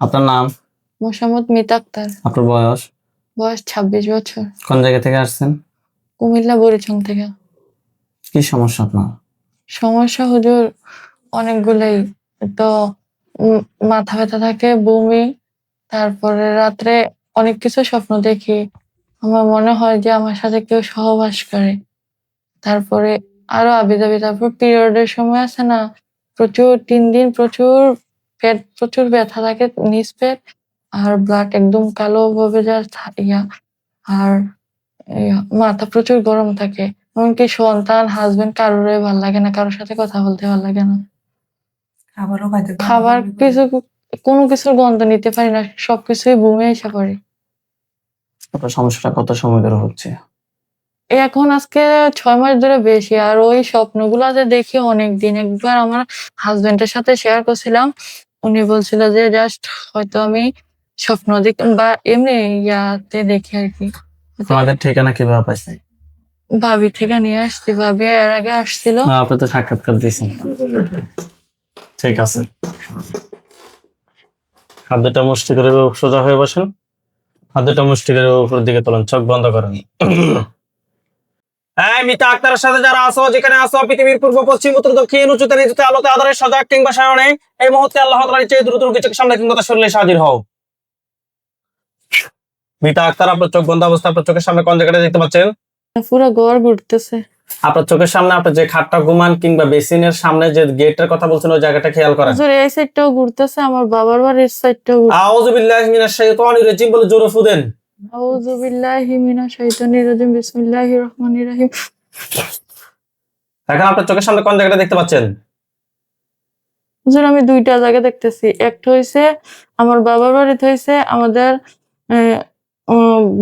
আপনার নাম? মোসাম্মদ মিতা আক্তার। আপনার বয়স? বয়স ছাব্বিশ বছর। কোন জায়গা থেকে আসছেন? কুমিল্লা বরিচং থেকে। কি সমস্যা আপনার? সমস্যা হুজুর অনেকগুলাই। তো উম, মাথা ব্যথা থাকে বমি তারপরে রাত্রে অনেক কিছু স্বপ্ন দেখি। আমার মনে হয় যে আমার সাথে কেউ সহবাস করে। তারপরে আরও আবিদাবি তারপর পিরিয়ডের সময় আছে না প্রচুর তিন দিন প্রচুর পেট প্রচুর ব্যথা থাকে নিচ পেট আর ব্লাড একদম কালো ভাবে যা ইয়া আর মাথা প্রচুর গরম থাকে। এমনকি সন্তান হাজবেন্ড কারোর ভালো লাগে না কারোর সাথে কথা বলতে ভালো লাগে না। খাবারও খাইতে খাবার কিছু কোনো কিছুর গন্ধ নিতে পারি না সবকিছুই বমি এসে পড়ে। আপনার সমস্যাটা কত সময় ধরে হচ্ছে? এই এখন আজকে ছয় মাস ধরে বেশি আর ওই স্বপ্নগুলো যে দেখি অনেক দিন একবার আমার হাজবেন্ডের সাথে শেয়ার করছিলাম উনি বলছিল যে জাস্ট হয়তো আমি স্বপ্ন দেখ বা এমনি ইয়াতে দেখি আর কি। আমাদের ঠিকানা কীভাবে পাইছেন ভাবি থেকে নিয়ে আসছি ভাবি এর আগে আসছিল। আপনি তো সাক্ষাৎকার দিয়েছেন। ঠিক আছে। দুটা মুষ্টি করে সোজা হয়ে বসেন। দুটা মুষ্টি করে উপরের দিকে তোলেন চোখ বন্ধ করেন। এই মিতা আক্তারের সাথে যারা আছো যেখানে আছো পৃথিবীর পূর্ব পশ্চিম উত্তর দক্ষিণ উঁচুতে নিচুতে আলোতে আধারে সজাগ কিংবা সায়নে এই মুহূর্তে আল্লাহ চেয়ে দ্রুত সামনে কিংবা শরীরে হও। মিতা আক্তার আপনার চোখ বন্ধ অবস্থা আপনার চোখের সামনে কোন জায়গাটা দেখতে পাচ্ছেন? পুরো ঘর ঘুরতেছে। আপনার চোখের সামনে আপনি যে খাটটা ঘুমান কিংবা বেসিনের সামনে যে গেটের কথা বলছেন ওই জায়গাটা খেয়াল করেন। হুজুর এই সাইডটাও ঘুরতেছে আমার বাবার বাড়ির সাইডটাও আউযু বিল্লাহি মিনাশ শাইতানির রাজিম বলে জোরে ফুদেন। আউযু বিল্লাহি মিনাশ শাইতানির রাজিম বিসমিল্লাহির রহমানির রহিম। এখন আপনার চোখের সামনে কোন জায়গাটা দেখতে পাচ্ছেন? হুজুর আমি দুইটা জায়গা দেখতেছি। একটা হইছে আমার বাবার বাড়িতে হইছে আমাদের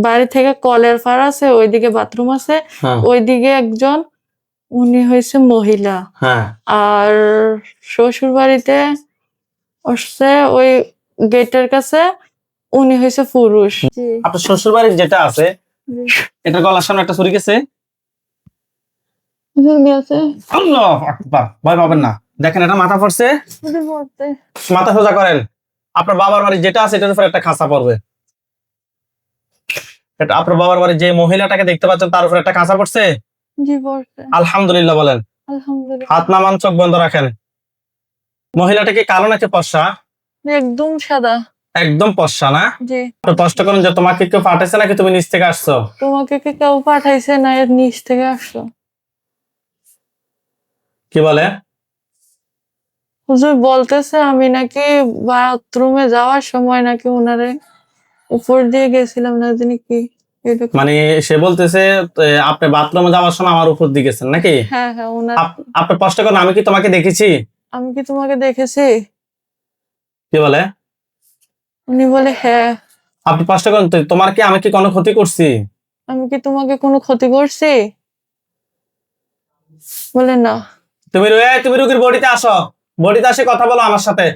বাড়ি থেকে কলের ফার আছে ওইদিকে বাথরুম আছে। হ্যাঁ। ওইদিকে একজন উনি হইছে মহিলা। হ্যাঁ। আর শ্বশুর বাড়িতে আসছে ওই গেটের কাছে উনি হইছে পুরুষ। আপনার শ্বশুর বাড়ির যেটা আছে এটা গলার সামনে একটা ছুরি গেছে? আল্লাহ আকবার। ভয় পাবেন না। দেখেন এটা মাথা পড়ছে। মাথা সোজা করেন। আপনার বাবার বাড়ি যেটা আছে এটার উপরে একটা খাঁচা পড়বে। এটা আপনার বাবার বাড়ি যে মহিলাটাকে দেখতে পাচ্ছেন তার উপরে একটা খাঁচা পড়ছে? আলহামদুলিল্লাহ বলেন। হাত নামান চোখ বন্ধ রাখেন। মহিলাটা কি কালো নাকি পশা একদম সাদা। একদম পশা না জি। আপনি কষ্ট করুন যে তোমাকে কেউ পাঠাইছে নাকি তুমি নিচ থেকে আসছো? তোমাকে কি কেউ পাঠাইছে না এর নিচ থেকে আসছো কি বলে? হুজুর বলতেছে আমি নাকি বাথরুমে যাওয়ার সময় নাকি ওনারে উপর দিয়ে গেছিলাম না জানি কি মানে সে বলতেছে আপনি বাথরুমে যাওয়ার সময় আমার উপর দিয়ে গেছেন নাকি? হ্যাঁ হ্যাঁ ওনার আপনি কষ্ট করুন আমি কি তোমাকে দেখেছি? আমি কি তোমাকে দেখেছি? কি বলে? উনি বলে হ্যাঁ। আপনি তোমার কি আমি কি কোনো ক্ষতি করছি? আমি কি তোমাকে কোনো ক্ষতি করছি? বলে না। তুমি তুমি রুগীর বডিতে আসো। বডিতে আসে কথা বলো আমার সাথে।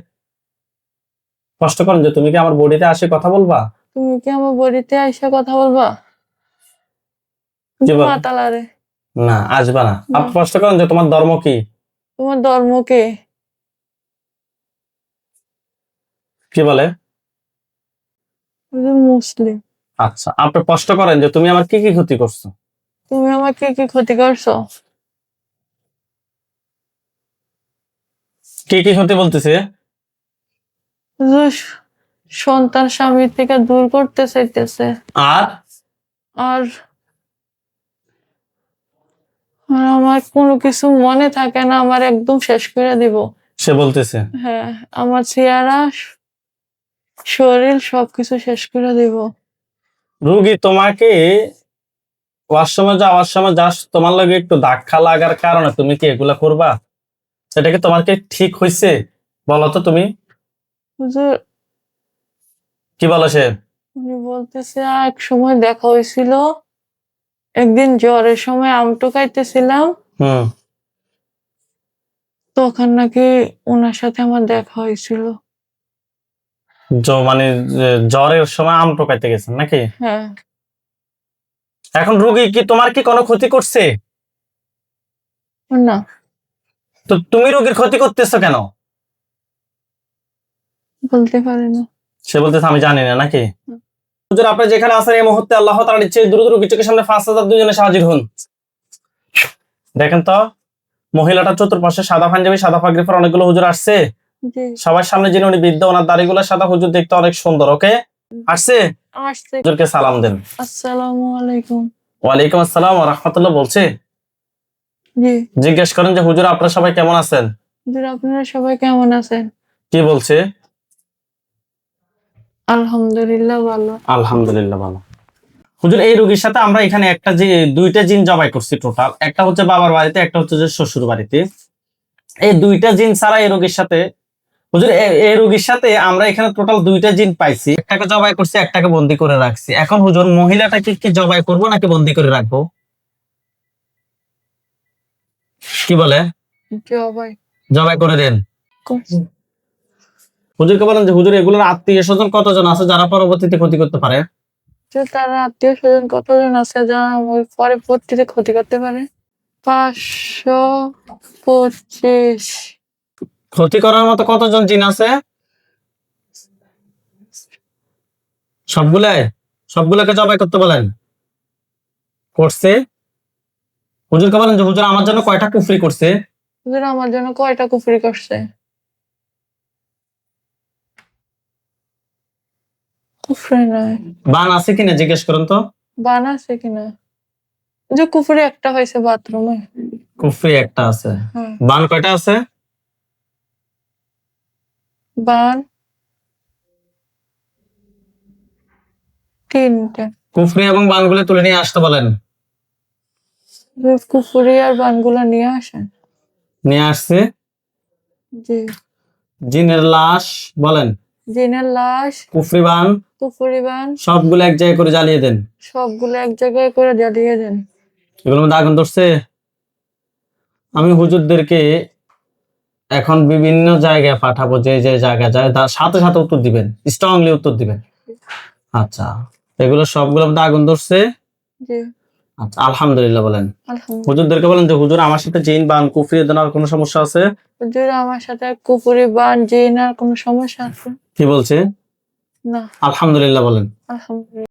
কষ্ট করুন যে তুমি কি আমার বডিতে আসে কথা বলবা? তুমি কি আমার বাড়িতে এসে কথা বলবা? কি বল? মাতালারে না আসবা না। আপনি কষ্ট করুন যে তোমার ধর্ম কি? তোমার ধর্মকে কি বলে? মুসলিম আচ্ছা আপনি কষ্ট করেন যে তুমি আমার কি কি ক্ষতি করছ? তুমি আমাকে কি ক্ষতি করছ? কি কি ক্ষতি বলতেছে? সন্তান স্বামী থেকে দূর করতে চাইতেছে। আর? আর আর আমার কোনো কিছু মনে থাকে না আমার একদম শেষ করে দিব। সে বলতেছে। হ্যাঁ আমার চেহারা শরীর সবকিছু শেষ করে দিব। রুগী তোমাকে ওয়াশরুমে যাওয়ার সময় যাস তোমার লগে একটু ধাক্কা লাগার কারণে তুমি কি এগুলা করবা? সেটা কি তোমার কি ঠিক হয়েছে বলো তো তুমি। হুজুর। কি বলো সে? উনি বলতেছে এক সময় দেখা হয়েছিল একদিন জ্বরের সময় আম টোকাইতেছিলাম। হুম। তখন নাকি ওনার সাথে আমার দেখা হয়েছিল মানে জ্বরের সময় আম টোকাইতে গেছেন নাকি? হ্যাঁ। এখন রুগী কি তোমার কি কোনো ক্ষতি করছে? না। তো তুমি রুগীর ক্ষতি করতেছো কেন? বলতে পারি না। সে বলতেছে আমি জানি না নাকি? হুজুর আপনি যেখানে আছেন এই মুহূর্তে আল্লাহ তাআলার ইচ্ছে দ্রুত রুগী চোখের সামনে পাঁচ হাজার দুজনে হাজির হন। দেখেন তো মহিলাটা চতুর্পাশে সাদা পাঞ্জাবি সাদা পাগড়ি পরে অনেকগুলো হুজুর আসছে। সবার সামনে যিনি উনি বৃদ্ধ ওনার দাড়িগুলো সাদা হুজুর দেখতে অনেক সুন্দর ওকে? আসছে? আসছে। হুজুরকে সালাম দেন। আসসালামু আলাইকুম। ওয়ালাইকুম আসসালাম ওয়া রাহমাতুল্লাহ বলছে। জি। জিজ্ঞেস করেন যে হুজুর আপনারা সবাই কেমন আছেন? হুজুর আপনারা সবাই কেমন আছেন? কি বলছে? আলহামদুলিল্লাহ ভালো। আলহামদুলিল্লাহ ভালো। হুজুর এই রোগীর সাথে আমরা এখানে একটা যে দুইটা জিন জবাই করছি টোটাল। একটা হচ্ছে বাবার বাড়িতে একটা হচ্ছে যে শ্বশুর বাড়িতে এই দুইটা জিন ছাড়া এই রোগীর সাথে হুজুর এই রোগীর সাথে আমরা এখানে টোটাল দুইটা জিন পাইছি। একটাকে জবাই করছি একটাকে বন্দি করে রাখছি। এখন হুজুর মহিলাটাকে কি জবাই করব নাকি বন্দি করে রাখব? কি বলে? জবাই। জবাই করে দেন। হুজুরকে বলেন যে হুজুর এগুলোর আত্মীয় স্বজন কতজন আছে যারা পরবর্তীতে ক্ষতি করতে পারে? তার আত্মীয় স্বজন কতজন আছে যারা পরবর্তীতে ক্ষতি করতে পারে? পাঁচশো পঁচিশ। ক্ষতি করার মতো কতজন জিন আছে? সবগুলাই? সবগুলোকে জবাই করতে বলেন। করছে? হুজুরকে বলেন যে হুজুর আমার জন্য কয়টা কুফরি করছে? হুজুর আমার জন্য কয়টা কুফরি করছে? কুফরি নয় বান আছে কিনা জিজ্ঞেস করুন তো। বান আছে কিনা? যে কুফরি একটা হয়েছে বাথরুমে। কুফরি একটা আছে। হ্যাঁ। বান কয়টা আছে? বান তিনটা। কুফরি এবং বানগুলো তুলে নিয়ে আসতে বলেন। কুফরি আর বানগুলো নিয়ে আসেন। নিয়ে আসছে। জি। জিনের লাশ বলেন। জিনের লাশ। কুফরি বান। কুফরি বান। সবগুলো এক জায়গায় করে জ্বালিয়ে দেন। সবগুলো এক জায়গায় করে জ্বালিয়ে দেন। এগুলোর মধ্যে আগুন ধরছে। আমি হুজুরদেরকে এখন বিভিন্ন জায়গায় পাঠাবো যে যে জায়গায় যায় তার সাথে সাথে উত্তর দিবেন স্ট্রংলি উত্তর দিবেন। আচ্ছা এগুলো সবগুলো মধ্যে আগুন ধরছে। আচ্ছা আলহামদুলিল্লাহ বলেন। হুজুরদেরকে বলেন যে হুজুর আমার সাথে জিন বান কুফরি দেওয়ার কোনো সমস্যা আছে? হুজুর আমার সাথে কুপুরি বান জিন আর কোনো সমস্যা আছে? কি বলছে? না। আলহামদুলিল্লাহ বলেন। আলহামদুলিল্লাহ।